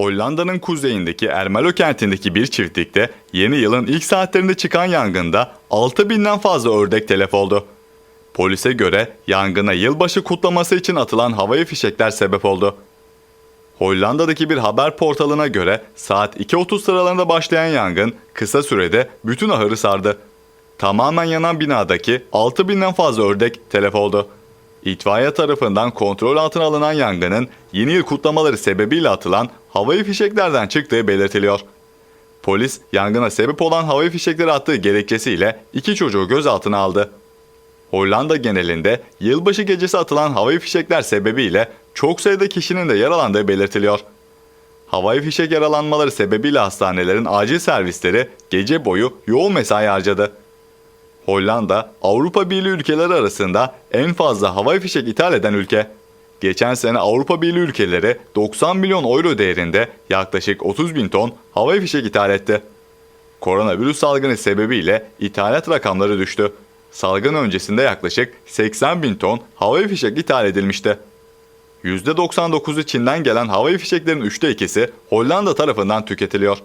Hollanda'nın kuzeyindeki Ermelo kentindeki bir çiftlikte yeni yılın ilk saatlerinde çıkan yangında 6000'den fazla ördek telef oldu. Polise göre yangına yılbaşı kutlaması için atılan havai fişekler sebep oldu. Hollanda'daki bir haber portalına göre saat 2.30 sıralarında başlayan yangın kısa sürede bütün ahırı sardı. Tamamen yanan binadaki 6000'den fazla ördek telef oldu. İtfaiye tarafından kontrol altına alınan yangının yeni yıl kutlamaları sebebiyle atılan havai fişeklerden çıktığı belirtiliyor. Polis yangına sebep olan havai fişekleri attığı gerekçesiyle iki çocuğu gözaltına aldı. Hollanda genelinde yılbaşı gecesi atılan havai fişekler sebebiyle çok sayıda kişinin de yaralandığı belirtiliyor. Havai fişek yaralanmaları sebebiyle hastanelerin acil servisleri gece boyu yoğun mesai harcadı. Hollanda, Avrupa Birliği ülkeleri arasında en fazla havai fişek ithal eden ülke. Geçen sene Avrupa Birliği ülkeleri 90 milyon euro değerinde yaklaşık 30 bin ton havai fişek ithal etti. Koronavirüs salgını sebebiyle ithalat rakamları düştü. Salgın öncesinde yaklaşık 80 bin ton havai fişek ithal edilmişti. %99'u Çin'den gelen havai fişeklerin üçte ikisi Hollanda tarafından tüketiliyor.